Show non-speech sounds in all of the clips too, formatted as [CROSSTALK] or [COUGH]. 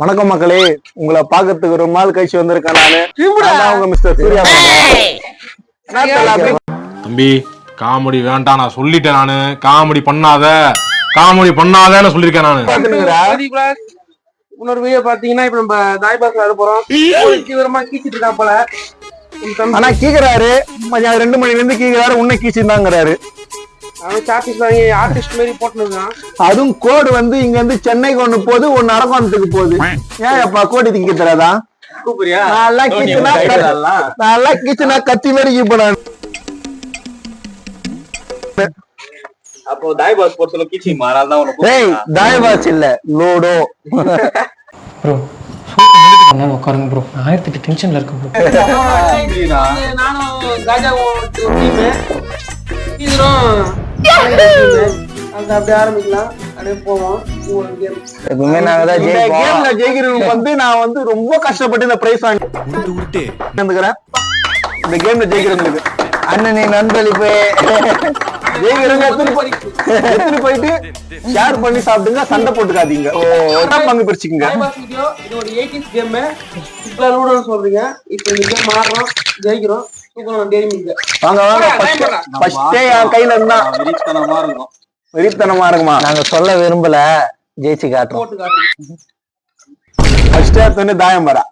வணக்கம் மக்களே. உங்களை பாக்கிறதுக்கு ரொம்ப நாள் கழிச்சு வந்திருக்கேன் நானு. உங்க மிஸ்டர் சூர்யா தம்பி காமெடி வேண்டாம் நான் சொல்லிட்டேன் நானு. காமெடி பண்ணாத. காமெடி பண்ணாதேன்னு சொல்லியிருக்கேன் நானு? இன்னொரு வீடியோ பாத்தீங்கன்னா இப்ப நம்ம தாய் பாஸ் ஆட போறோம். ஒரு தீவிரமா கீச்சிட்டு இருக்கா போல. ஆனா கீக்குறாரு. ரெண்டு மணில இருந்து கீக்குறாரு. உன்னை கீச்சுதாங்கிறாரு அவன் சாப்பிட்டு வாங்கி ஆர்டிஸ்ட் மாதிரி போட்டுருக்கான் அதுவும் கோடு வந்து இங்க இருந்து சென்னைக்கு ஒண்ணு போகுது ஒன்னு அரக்கோணத்துக்கு போகுது. ஏன் அப்பா கோடி திங்க தராதா நல்லா கீச்சுனா நல்லா கீச்சுனா கத்தி மாதிரி கீப்ப நான் அப்போ தாய் பாஸ் போட்டு சொல்ல கீச்சி மாறால் தான் உனக்கு டேய் தாயபாஸ் இல்ல லோடோ ப்ரோ சூப்பர் உட்காருங்க ப்ரோ நான் ஆயிரத்தி எட்டு டென்ஷன்ல இருக்கேன் ப்ரோ நானும் காஜாவும் டீமு அந்த அப்படியே ஆரம்பிக்கலாம் அப்படியே போவோம். எப்பவுமே நாங்க தான் கேம்ல ஜெயிக்கிறவங்க வந்து நான் வந்து ரொம்ப கஷ்டப்பட்டு இந்த பிரைஸ் வாங்கி வந்துக்கிறேன். இந்த கேம்ல ஜெயிக்கிறவங்களுக்கு. அண்ணனை நண்பளிப்பு. ஜெயிக்கிறவங்க எடுத்துட்டு போய் எடுத்துட்டு போயிட்டு? ஷேர் பண்ணி சாப்பிடுங்க சண்டை போட்டுக்காதீங்க. ஓ பங்கு பிரிச்சுக்குங்க. இது ஒரு 80s கேம் இப்ப லூடோன்னு சொல்றீங்க. இப்ப இந்த கேம் ஆடுறோம் ஜெயிக்கிறோம். வாங்க வாங்க ஃபர்ஸ்டே என் கையில இருந்தா வெறித்தனமா இருக்கும். வெறித்தனமா இருக்குமா? நாங்க சொல்ல விரும்பல ஜெயிச்சு காட்டுறோம். போட்டு காட்டு ஃபர்ஸ்ட் எடுத்து தாயம் வரா.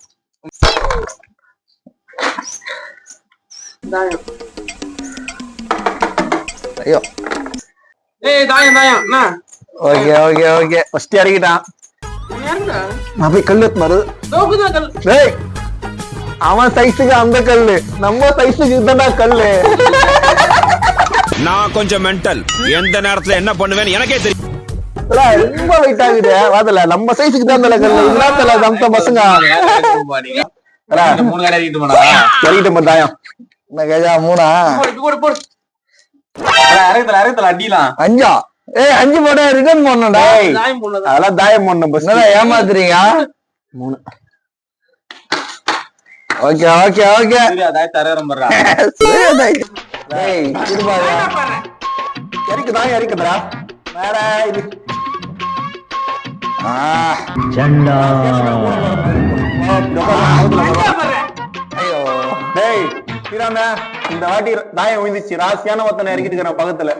தாயம். ஐயோ. ஏய் தாயம் தாயம் என்ன ஓகே ஓகே ஓகே. ஃபர்ஸ்ட் இறக்கிட்டான் நான் போய் எடுத்து மாறு கல். டேய் அவன் சைஸுக்கு அந்த கல்லு. நம்ம சைஸுக்கு இதுதான்டா கல்லு. நான் கொஞ்சம் மென்டல் எந்த நேரத்துல என்ன பண்ணுவேன்னு எனக்கே தெரியும். ரொம்ப வெயிட் ஆகுது. வாதல நம்ம சைஸுக்கு தான் தல கல்லு. இல்லாதல நம்ம பசங்க. மூணு கடை போய் தாயம் இந்த கஜா மூணா? இறக்கத்துல இறக்கத்துல அடிலாம். அஞ்சா? ஏய் அஞ்சு போட ரிட்டர்ன் பண்ணணும்டா டேய் தாயம் போடலாம் அதெல்லாம் தாயம் பண்ணணும் பஸ் என்னடா ஏமாத்துறீங்க? மூணு. Okay okay okay. சூர்யா தாய் தரகம் பண்றா டேய் இருபாரு இறக்கு தாயம் இறக்குதுடா வேற இது. ஆ. ஐயோ. டேய் ஸ்ரீராம இந்த வாட்டி தாயம் விழுந்துச்சு ராசியான ஒருத்தனை இறக்கிட்டு இருக்கிறேன் பக்கத்துல.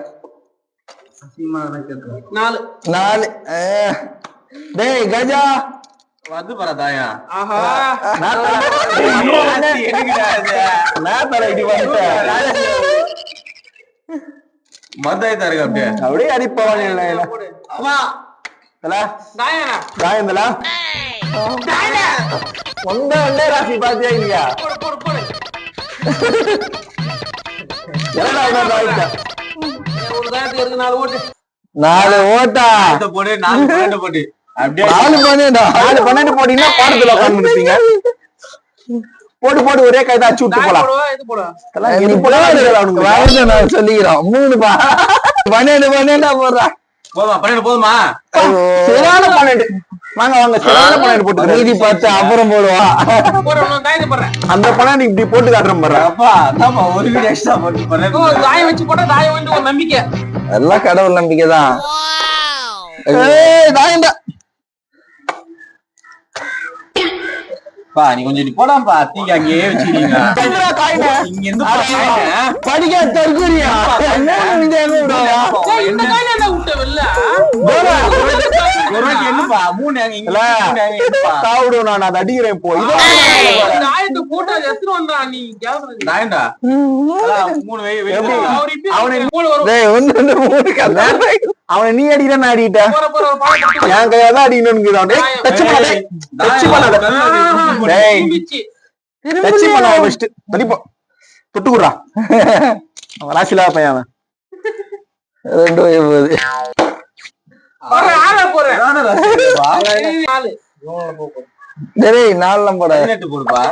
நாலு. நாலு. டேய் கஜா. வந்து பாரா தாயா ஆஹா நேரத்துல இடி வந்துட்டேன் மத்தாய் தருக அப்படியே. அப்படியே அடிப்பவன் இல்ல தாயந்தல ஒன்றே ஒன்றே ராசி பாத்தியா இல்லையா? நாலு ஓட்டு. போடு நாலு போட்டு நாலு பண்ணிடா நாலு பன்னெண்டு போட்டீங்கன்னா பாடத்துல போட்டு போட்டு ஒரே கைதா அச்சு விட்டு போலாம். நான் சொல்லிக்கிறோம். மூணு பா. பன்னெண்டு பன்னெண்டா போடுறா. போதுமா பன்னெண்டு போதுமா? சரியான பன்னெண்டு. வாங்க வாங்க சரியான பன்னெண்டு போட்டு அப்புறம் போடுவா. அந்த பன்னெண்டு இப்படி போட்டு காட்டுறேன் பாரு. அப்பா அதாம்மா ஒரு வீடு எக்ஸ்ட்ரா போட்டு பன்னெண்டு வச்சு போட்டா தாயம் வந்து ஒரு நம்பிக்கை. எல்லாம் கடவுள் நம்பிக்கை தான் ஏய் தாயண்டா பா நீ கொஞ்சம் போடாம்பா தீங்க அங்கேயே வச்சுக்கிறீங்க. இங்க இருந்து. படிக்க தற்கொலையா? என்ன விட்ட சாவிடும் நான் அதை அடிக்கிறேன் இப்படி அவனை- நீ அடிக்கிற நான் எடுத்து என் கையா தான் அடிக்கணும்னு டேய் டச் பண்ணாதே டச் பண்ணாத டேய். திரும்பிச்சு. டச் பண்ணாத ஃபர்ஸ்ட் தள்ளிப்போ தொட்டு குடுறா அவன் ராசிலா பையன் அவன். [LAUGHS] ரெண்டு நாலு. போடுப்பா.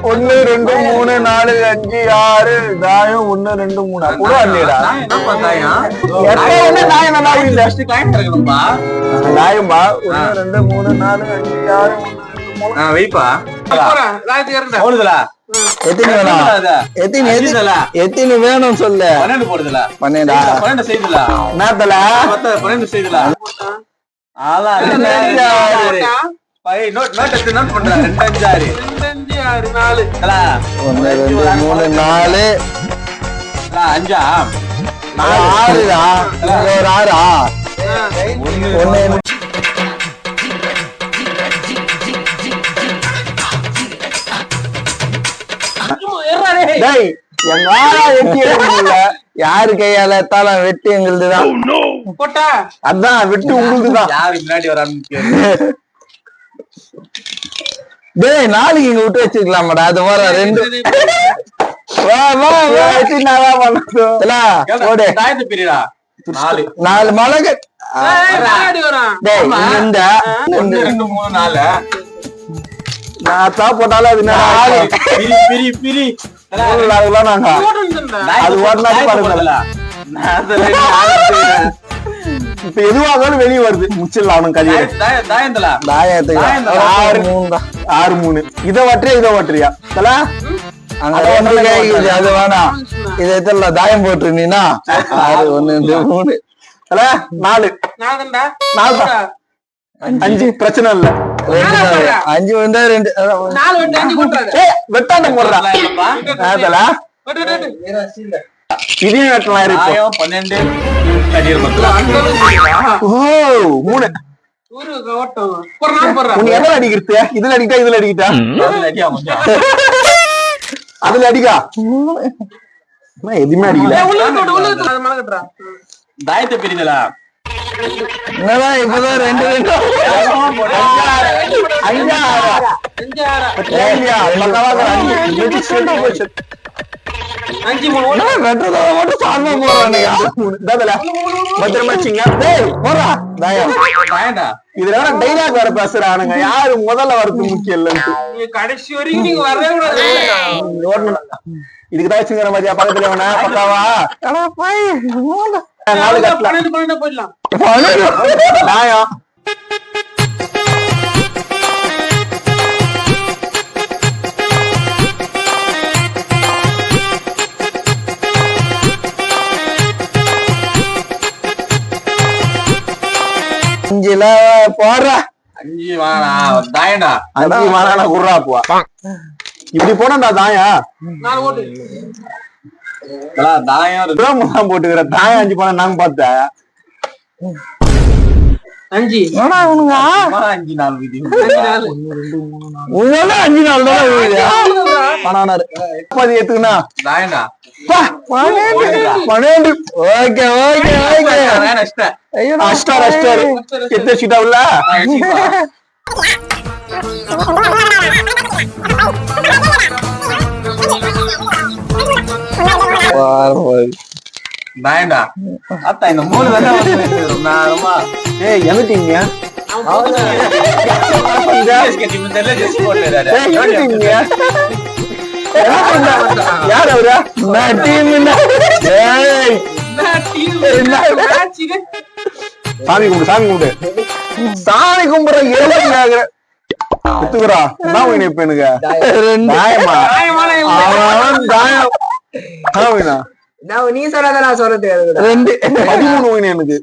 முப்பத்தி ரெண்டு மூணு நாலு அஞ்சு ஆறு தாயம் ஒண்ணு ரெண்டு மூணு. கூட இல்லையடா தாயம்பா ஒண்ணு ரெண்டு மூணு நாலு அஞ்சு ஆறு ஒண்ணு ரெண்டு எத்தனை வேணும். எத்தனை எத்தனை. எத்தனை வேணும் சொல்லு. பன்னெண்டு போடுதுல. பன்னெண்டா? பன்னெண்டு செய்துல. என்னத்தல? பன்னெண்டு செய்துல. பை- நோட் நோட் எடுத்து நோட் நாலு. ஒன்னு ரெண்டு மூணு நாலு. அஞ்சா? ஆறுடா? ஒரு ஆறா? ஒன்னு. டேய் எங்க ஆளா வெட்டி எடுக்கல யாரு கையால எத்தாலும் வெட்டி எங்களுதுதான். போட்டா. அதான் வெட்டி உங்களுதுதான். யாரு முன்னாடி வரான்னு டேய் நாளைக்கு இங்க விட்டு வச்சிருக்கலாமாடா அது வர ரெண்டு நாலு. இந்த ஒண்ணு ரெண்டு மூணு நாலு. நான் தான் போட்டாலும் அது நாலு. பிரி பிரி பிரி. தல, அதெல்லாம் நாங்க. அது ஒரு. இப்ப எதுவாக வெளியே வருது. முச்சிடலாம் அவனுக்கு கதையை. ஆறு மூணு தான் ஆறு மூணு. இதை வட்டுறியா இதை வட்டுறியா அது வேணாம். இதை எத்தல தாயம் போட்டுருந்தீங்கன்னா ஆறு ஒண்ணு ரெண்டு மூணு. நாலு. நாலு. அஞ்சு. பிரச்சனை இல்ல. அஞ்சு வந்தா ரெண்டு. நாலு வெட்டு அஞ்சு வெட்டாண்ட போடுறா. தல, இல்லப்பா. தல வெட்டு, வெட்டு, வெட்டு. இதையும் வெட்டலாம் இருக்கு பன்னெண்டு. ஓ மூணு. போடுறான், போடுறான். எதுல அடிக்கிறது இதுல அடிக்கிட்டா இதுல அடிக்கிட்டா? அதுல. அதுல அடிக்கா? நான் எதுவுமே அடிக்கல. தாயத்தை பிரிதலா என்னதான் இப்பதான் ரெண்டு அஞ்சா மட்டும் போறானுங்க. பத்திரமா வச்சுங்க. டேய், இதுல வேற பேசுறானுங்க. யாரு முதல்ல வரது முக்கியம். நீங்க கடைசி வரைக்கும் நீங்க வரவே கூடாது. மாதிரியா பக்கத்துல வேணா பக்காவா. நாலு கட்டலாம். பன்னெண்டு போயிடலாம். நியாயம் அஞ்சுல போடுற. அஞ்சு வாடா தாயண்டா. அஞ்சு மாறான குர்ரா போவா இப்படி போனடா தாயா. ஓட்டு. தல, தாயம். தான் போட்டுக்கிற தாயம் அஞ்சு போனா நாங்க பார்த்தேன் அஞ்சு. ஆனா நாலு விதி. அஞ்சு நாலு உங்கள அஞ்சு நாள் தான். பணானாரு. முப்பது எத்துக்குண்ணா தாயண்டா பன்னெண்டு. Okay okay okay. உள்ள? நான் வச்சுக்கவா? தாயண்டா அத்தா இந்த மூணு ஏய் எந்திட்டீங்க யார் அவரா? நான் டீம் ஏய்? சாமி கும்பிடு சாமி கும்பிடு. சாமி கும்பிடுற ஏழை குத்துக்குறா. என்ன இப்ப எனக்கு? தாயமா அவன் தாயம். நீ சொல்லாத நான் சொல்றது ரெண்டு பதிமூணு எனக்கு.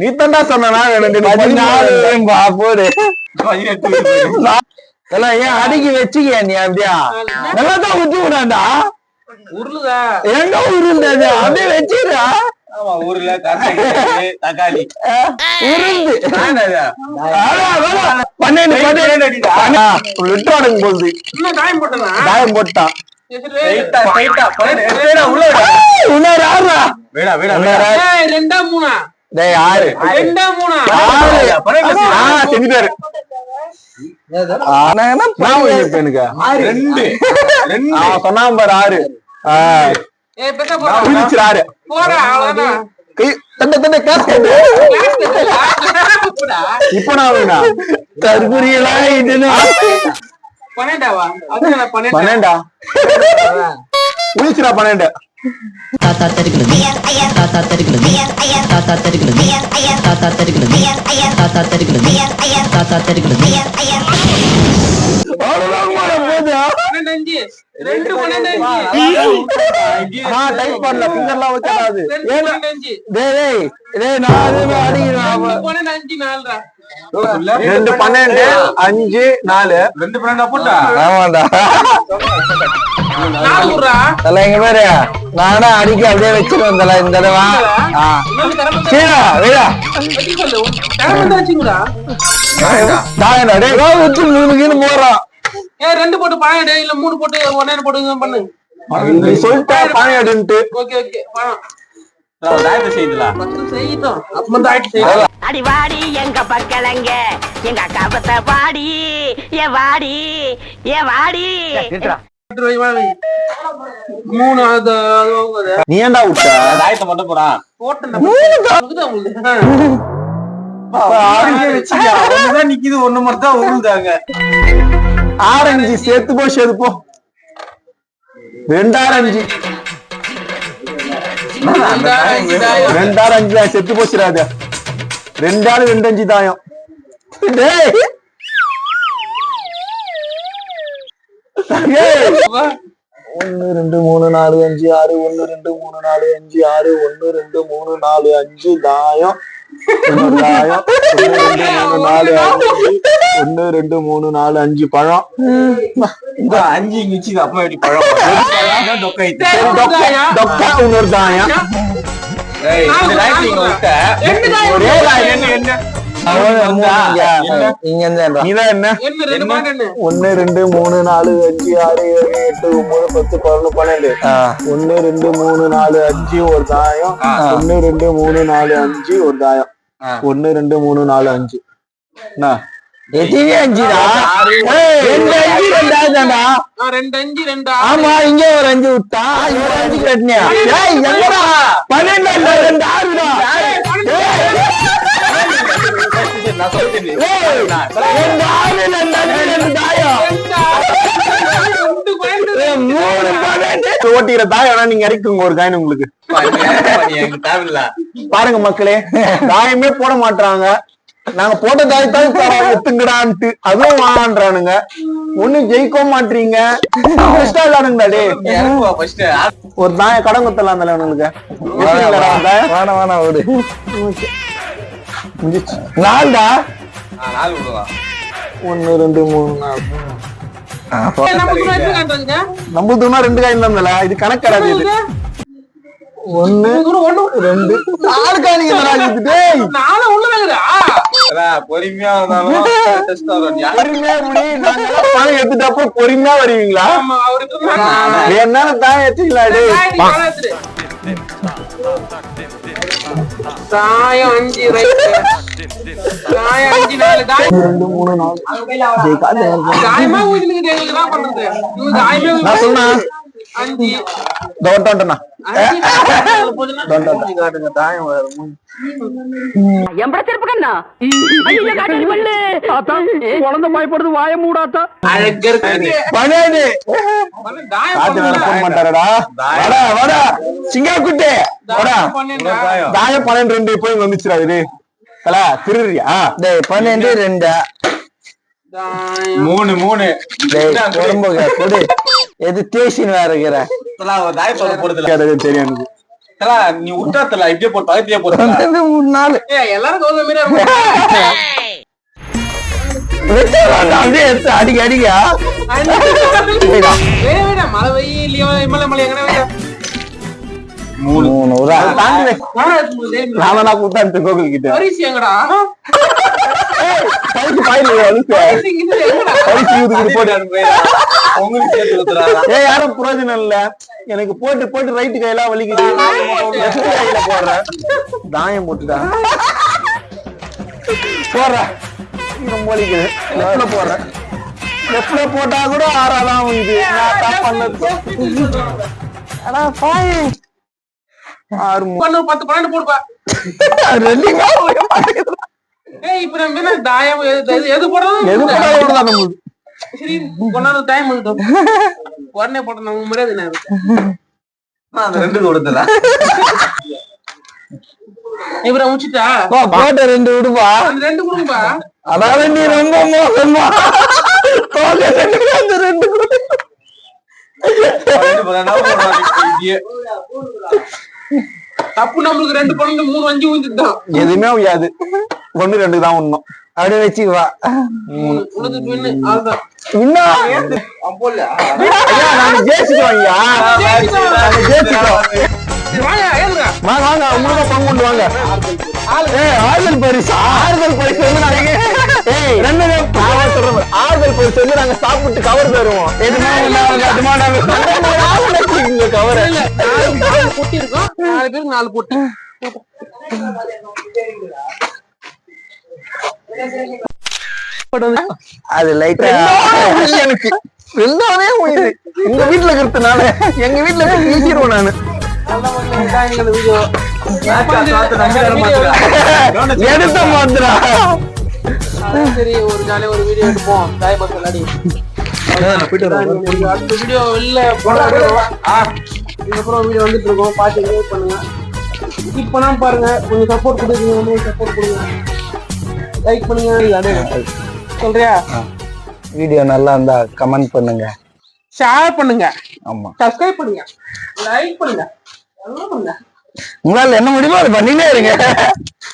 நீ தாண்டா சொன்னா எனக்கு பதினாலு பா, போடு. பதினெட்டு வயசு. எல்லாம் ஏன் அடக்கி வச்சுக்க நீ அப்படியா? நல்லா தான் ஊத்தி விடாண்டா உருளுதா? எங்க உருண்டது அப்படியே வச்சிருடா ஆமா, ஊர்ல தக்காளி உருந்து. பன்னெண்டு பன்னெண்டு. லிட்டர் போகுது போட்டான் ஆறா ரெண்டா மூணா? டேய் ரெண்டா மூணா? செஞ்சுட்டாரு ஆனா என்ன எனக்கு? ரெண்டு. சொன்னான் பாரு ஆறு. ஆ, ஏய் பெத்த போறா? பிரிச்சுரு ஆறு போறா அவ்வளவுதான். கை தண்ட தண்ட காசு கிளாஸ் போடா. இப்ப நான் இதுன்னு பன்னெண்டாவா பன்னெண்டு முடிச்சுடா பன்னெண்டு? தாத்தா தெருக்கிறது தாத்தா தெருக்கிறது தாத்தா தெருக்கிறது தாத்தா தெருக்கிறது தாத்தா தெருக்கிறது தாத்தா தெருக்கிறது ரெண்டு பன்னெண்டு அஞ்சு. டைப் பண்ணல ஃபிங்கர்லாம் ரெண்டு பன்னெண்டு அஞ்சு. டேய் டேய் டேய் நான் அதுவே அடிக்கிறேன் ரெண்டு பன்னெண்டு அஞ்சு நாலுடா ரெண்டு பன்னெண்டு அஞ்சு நாலு. ரெண்டு பன்னெண்டா எங்க பேரு. நானா அடிக்க அப்படியே வச்சிருவேன் தல இந்த தடவை. கீழே வீடா டேய் போறான் ஏ ரெண்டு போட்டு பன்னெண்டு இல்ல மூணு போட்டு ஒன்னே போட்டு பண்ணு நீ சொல்லிட்ட பாயடுன்ட்டு ஓகே ஓகே பணம் தாயத்தை செய்துல பத்து செய்யட்டும் அப்புறமா தான் ஆயிட்டு செய்யலாம் அடி வாடி எங்க பக்கலங்க எங்க அக்காபத்த வாடி ஏ வாடி ஏ வாடி. மூணு. நீ ஏன்டா விட்ட மட்டும் போடா வச்சுக்கியா ஒண்ணுதான் நிக்குது ஒண்ணு மட்டும் தான் உழுதாங்க ஆரஞ்சு சேர்த்து போ சேர்த்து போ. ரெண்டு ஆரஞ்சு ரெண்டா, அஞ்சு தாயம். ரெண்டு ஆரஞ்சு செத்து போச்சிடாத. ரெண்டு ஆளு ரெண்டு அஞ்சு தாயம். ஒன்னு ரெண்டு மூணு நாலு அஞ்சு ஆறு ஒன்னு ரெண்டு மூணு நாலு அஞ்சு ஆறு ஒன்னு ரெண்டு மூணு நாலு அஞ்சு தாயம். ஒன்னு ரெண்டு மூணு நாலு அஞ்சு பழம் இந்த அஞ்சு இங்க வச்சு அப்பா எப்படி பழம் இன்னொரு தாயம். என்ன என்ன ஒன்னு ரெண்டு மூணு நாலு அஞ்சு ஆறு ஏழு எட்டு ஒன்பது பத்து பதினொன்று பன்னெண்டு. ஒன்னு ரெண்டு மூணு நாலு அஞ்சு ஒரு தாயம். ஒன்னு ரெண்டு மூணு நாலு அஞ்சு ஒரு தாயம். ஒன்னு ரெண்டு மூணு நாலு அஞ்சு. அஞ்சுடா ரெண்டு அஞ்சு ரெண்டு அஞ்சு ரெண்டு ஆமா இங்க ஒரு அஞ்சு விட்டா? அஞ்சு கட்டினியா? பன்னெண்டு ரெண்டு ஆறுடா நான் சொல்லிட்டேன் தாயம் ஓட்டிக்கிற தாயம் நீங்க இறக்குங்க ஒரு காயின் உங்களுக்கு பாருங்க மக்களே தாயமே போட மாட்டாங்க நாங்க போட்ட தாயத்தான் தரோம் எத்துங்கடான்ட்டு அதுவும் வாங்கன்றானுங்க. ஒண்ணும் ஜெயிக்கவும் மாட்டீங்க பெஸ்டா விளையாடுங்கடா டே ஃபர்ஸ்ட் ஒரு தாய கடன் குத்தலாம் அந்த உங்களுக்கு வேணாம் வேணாம் முடிஞ்சிச்சு. நாலுடா நாலு விடுவா ஒன்னு ரெண்டு மூணு நாலு. ஏய், நம்ம கூட எப்படி காட்டுறதுங்க? நம்மளுதுனா ரெண்டு காயின் தான் இது கணக்கு கிடையாது ஒன்னு ரெண்டு. நாலு நாலு பொறுமையா பணம் எடுத்துட்டு அப்புறம் பொறுமையா வருவீங்களா? வேணாலும் தான் எடுத்துக்கலாம் டேய் தாயம் அஞ்சு தாயம் அஞ்சு நாலு தாயம் அஞ்சு குழந்தை பயப்படுது வாய மூடாத்தா. வந்து தாயம் காத்து வேற போக பண்ணுடா. மாட்டாரடா வாடா வாடா. சிங்கா குட்டி வாடா. தாயம். பண்ணுடா. தாயம் பன்னெண்டு ரெண்டு போய் வந்துச்சுடா இது. தல திருறியா டேய் பன்னெண்டு ரெண்டு. மூணு மூணு. டேய் குடும்ப கொடு. எது தேசின்னு வேற இருக்கிற? தெரியும் நீ விட்டாத்தல இப்படியே போட்டு பக்கத்திலேயே போட்டு. மூணு எல்லாரும் அப்படியே எடுத்து அடிக்க அடிக்க. மழை வெயில் இமலை மலை எங்கன வேடா மூணு. மூணு. ஒரு ஆள். தாண்டி வை. நானும் எடுத்து போகுது. நாம நான் கூட்டாந்து கோகுல் கிட்ட பரிசு எங்கடா? பைக்கு பாயில அழுத்து பரிசு இங்க எங்கடா? பரிசு ஊதுக்கிட்டு போட்டு உங்களுக்கு ஏய் யாரும் பிரயோஜனம் இல்ல. எனக்கு போட்டு போட்டு ரைட்டு கையெல்லாம் வலிக்குது. லெஃப்ட் கையில போடுறேன். தாயம் போட்டுடா போடுறேன் ரொம்ப வலிக்குது லெஃப்ட்ல போடுறேன். லெஃப்ட்ல போட்டா கூட ஆறாதான் இது நான் தான் பண்ணது. ஆனா பாய் ஆறு மூணு பண்ணு, பத்து பன்னெண்டு போடுப்பா. இருக்கு. ஏய் இப்ப நம்ம என்ன தாயம் எது எது- எது இவ்வளவுதான் நம்மளுக்கு. நம்ம முடியாது என்ன இருக்கு நான் அந்த ரெண்டு கொடுத்தல இவரை முடிச்சுட்டா? போ, போட்ட ரெண்டு விடுப்பா. அந்த ரெண்டு கொடுங்கப்பா. அதாவது நீ ரொம்ப மோசமா. போட்ட ரெண்டு அந்த ரெண்டு கொடு. தப்பு நம்மளுக்கு ரெண்டு பன்னெண்டு மூணு அஞ்சு விழுந்துட்டான் எதுவுமே உயாது ஒண்ணு ரெண்டு தான் உண்ணும். அப்படியே வச்சுக்குவா வாங்க உங்களுக்கு பங்கு கொண்டு வாங்க. ஆறுதல். பரிசு? ஆறுதல் பரிசு வந்து பாரு. ஆறுதல் பரிசு வந்து நாங்க சாப்பிட்டு கவர் தருவோம். கவர் நாலு பேருக்கு நாலு பொட்டி அது லைட்டா எனக்கு. எல்லாமே உயிர். எங்க வீட்டுல இருக்கிறதுனால எங்க வீட்டுல இருந்து வீசிடுவோம் நானு. எடுத்த மாத்திரா. சரி ஒரு ஜாலியா ஒரு வீடியோ எடுப்போம் தாய் பஸ் விளையாடி. அடுத்த வீடியோ வெளில இதுக்கப்புறம் வீடியோ வந்துட்டு இருக்கோம். பார்த்து என்ஜாய் பண்ணுங்க. பண்ணாம பாருங்க. கொஞ்சம் சப்போர்ட் கொடுக்குறீங்க சப்போர்ட் கொடுங்க. லைக் பண்ணுங்க சொல்றியா? வீடியோ நல்லா இருந்தா கமெண்ட் பண்ணுங்க. ஷேர் பண்ணுங்க. ஆமா. சப்ஸ்கிரைப் பண்ணுங்க. லைக் பண்ணுங்க. எல்லாம் பண்ணுங்க. உங்களால என்ன முடியுமோ அதை பண்ணினே இருங்க.